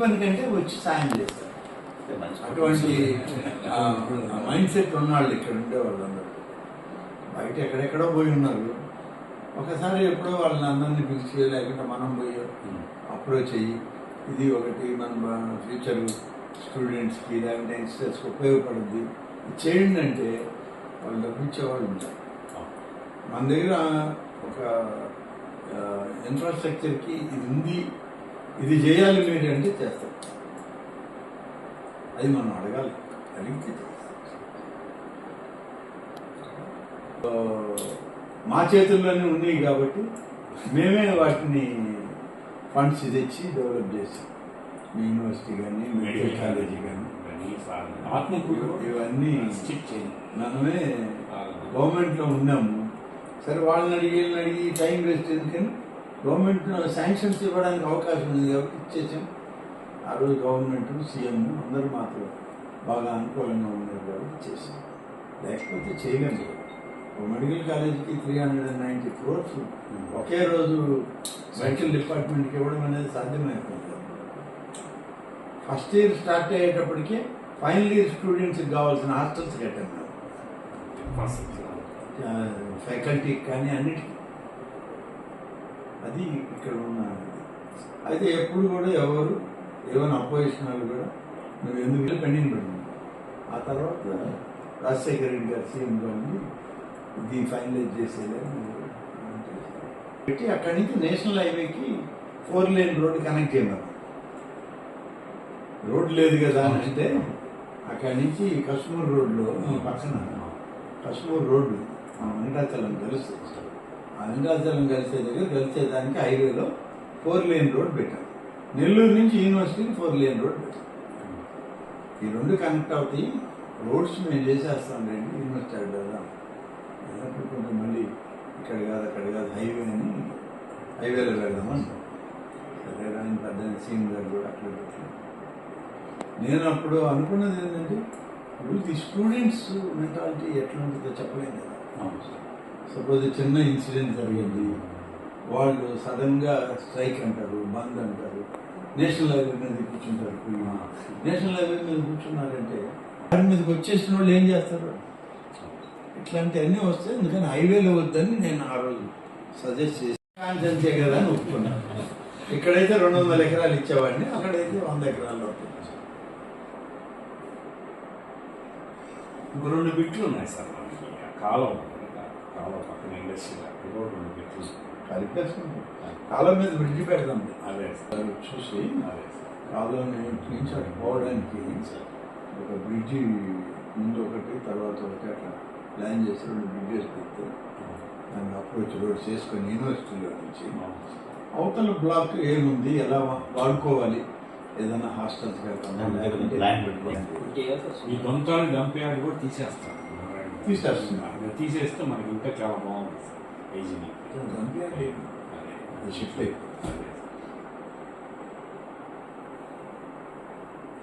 పని కంటే వచ్చి సాయం చేస్తారు. అటువంటి మైండ్ సెట్ ఉన్నవాళ్ళు ఇక్కడ ఉండే వాళ్ళందరూ బయట ఎక్కడెక్కడో పోయి ఉన్నారు. ఒకసారి ఎప్పుడో వాళ్ళని అందరినీ పిలిచి లేకుండా మనం పోయి hmm. అప్రోచ్ అయ్యి ఇది ఒకటి మన ఫ్యూచర్ స్టూడెంట్స్కి లేకుంటే యంగ్స్టర్స్కి ఉపయోగపడుద్ది. చేయండి అంటే వాళ్ళు డబ్బిచ్చేవాళ్ళు ఉంటారు. మన దగ్గర ఒక ఇన్ఫ్రాస్ట్రక్చర్కి ఇది ఉంది. ఇది చేయాలి మీరు అంటే చేస్తారు అది మనం అడగాలి. అడిగితే మా చేతుల్లోనే ఉన్నాయి కాబట్టి మేమే వాటిని ఫండ్స్ తెచ్చి డెవలప్ చేసాం మీ యూనివర్సిటీ కానీ మెడికల్ కాలేజీ కానీ ఇవన్నీ మనమే గవర్నమెంట్లో ఉన్నాము. సరే వాళ్ళని అడిగి వీళ్ళని అడిగి టైం వేస్ట్ ఎందుకని గవర్నమెంట్ శాంక్షన్స్ ఇవ్వడానికి అవకాశం ఉంది కాబట్టి ఇచ్చేసాం. ఆ రోజు గవర్నమెంట్ సీఎం అందరూ మాత్రం బాగా అనుకూలంగా ఉన్నారు కాబట్టి ఇచ్చేసాం. లేకపోతే చేయలేము ఒక మెడికల్ కాలేజీకి three hundred and ninety crores ఒకే రోజు మెడికల్ డిపార్ట్మెంట్కి ఇవ్వడం అనేది సాధ్యమైపోతుంది ఫస్ట్ ఇయర్ స్టార్ట్ అయ్యేటప్పటికే ఫైనల్ ఇయర్ స్టూడెంట్స్కి కావాల్సిన హాస్టల్స్ కట్టాం. మేము ఫ్యాకల్టీకి కానీ అన్నిటికీ. అది ఇక్కడ ఉన్న అయితే ఎప్పుడు కూడా ఎవరు ఏమైనా అపోజిషన్ వాళ్ళు కూడా నువ్వు ఎందుకు పెండింగ్ పెట్టింది ఆ తర్వాత రాజశేఖర రెడ్డి గారు సీఎంగా ఉండి దీన్ని ఫైనలైజ్ చేసేలా పెట్టి అక్కడి నుంచి నేషనల్ హైవేకి ఫోర్ లేన్ రోడ్ కనెక్ట్ చేయమన్నారు రోడ్ లేదు కదా అని అంటే అక్కడి నుంచి కశ్మూర్ రోడ్లో పక్కన కశ్మూర్ రోడ్డు ఆ వెంకటాచలం తెలుస్తుంది ఆ కలిసే దగ్గర కలిసేదానికి హైవేలో ఫోర్ లేన్ రోడ్ పెట్టాం నెల్లూరు నుంచి యూనివర్సిటీకి ఫోర్ లేన్ రోడ్ పెట్టారు. ఈ రెండు కనెక్ట్ అవుతాయి. రోడ్స్ మేము చేసేస్తాం రండి యూనివర్సిటీ వెళ్దాం. అప్పుడు కొంచెం మళ్ళీ ఇక్కడ కాదు అక్కడ కాదు హైవే అని హైవేలో వెళ్దామంటాం వెళ్ళడానికి రాని పెద్ద సీన్ గారు కూడా అట్లా పెట్టారు. నేను అప్పుడు అనుకున్నది ఏంటంటే ఇప్పుడు ది స్టూడెంట్స్ మెంటాలిటీ ఎట్లా ఉంటుందో చెప్పలేను కదా. సపోజ్ చిన్న ఇన్సిడెంట్ జరిగింది వాళ్ళు సడన్గా స్ట్రైక్ అంటారు బంద్ అంటారు నేషనల్ హైవే మీద కూర్చుంటారు పోయి. నేషనల్ హైవే మీద కూర్చున్నారంటే దాని మీదకి వచ్చేసిన వాళ్ళు ఏం చేస్తారు? ఇట్లాంటివన్నీ వస్తాయి ఎందుకని హైవేలో వద్దని నేను ఆ రోజు సజెస్ట్ చేసి కాన్సెన్సే కదా అని ఒప్పుకున్నాను ఇక్కడైతే రెండు వందల ఎకరాలు ఇచ్చేవాడిని అక్కడైతే వంద ఎకరాలు అవుతుంది ఇంకో రెండు బిట్లు ఉన్నాయి సార్ కాలం కాలం పక్కన ఇండస్ట్రీ అక్కడ కూడా రెండు కలిపేసుకుంటాం కాలం మీద బ్రిడ్జి పెడదాం అదే సార్. చూసి అదే కాలం నుంచి అటు పోవడానికి ఒక బ్రిడ్జి ముందు ఒకటి తర్వాత ఒకటి అట్లా ప్లాన్ చేసి రెండు బ్రిడ్జెస్ పెడితే దాన్ని అప్రోచ్ రోడ్ చేసుకొని యూనివర్సిటీలో నుంచి అవతల బ్లాక్ ఏముంది? ఎలా వాడుకోవాలి? ఏదైనా హాస్టల్స్. ఈ దొంతాలు డంప్ యార్డ్ కూడా తీసేస్తాం. తీసేస్తున్నారు. తీసేస్తే మనకి ఇంకా చాలా బాగుంది ఏజీని షిఫ్ట్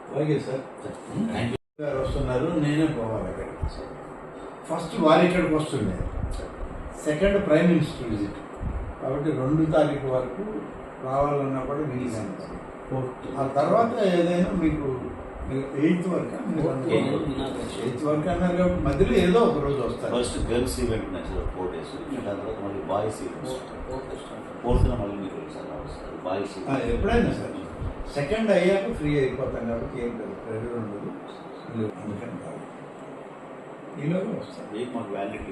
అలాగే సార్. గారు వస్తున్నారు నేనే పోవాలి అక్కడికి ఫస్ట్ వారు ఇక్కడికి వస్తుండే సెకండ్ ప్రైమ్ మినిస్టర్ విజిట్ కాబట్టి రెండు తారీఖు వరకు రావాలన్నా కూడా ఉంటుంది. ఆ తర్వాత ఏదైనా మీకు ఎయిత్ వరకు ఎయిత్ వరకు అన్నారు కాబట్టి మధ్యలో ఏదో ఒక రోజు వస్తారు ఫస్ట్ గర్ల్స్ ఈవెంట్ నచ్చింది ఫోర్ డేస్. దాని తర్వాత మళ్ళీ బాయ్స్ ఈవెంట్స్. ఫోర్త్ మళ్ళీ మీకు సార్ వస్తారు బాయ్స్ ఎప్పుడైనా సరే. సెకండ్ అయ్యాక ఫ్రీ అయిపోతాం కాబట్టి ఏం పెద్ద ప్రెజర్ ఉండదు. అందుకని కాదు. ఈలోగా వస్తారు మాకు వ్యాలిడిటీ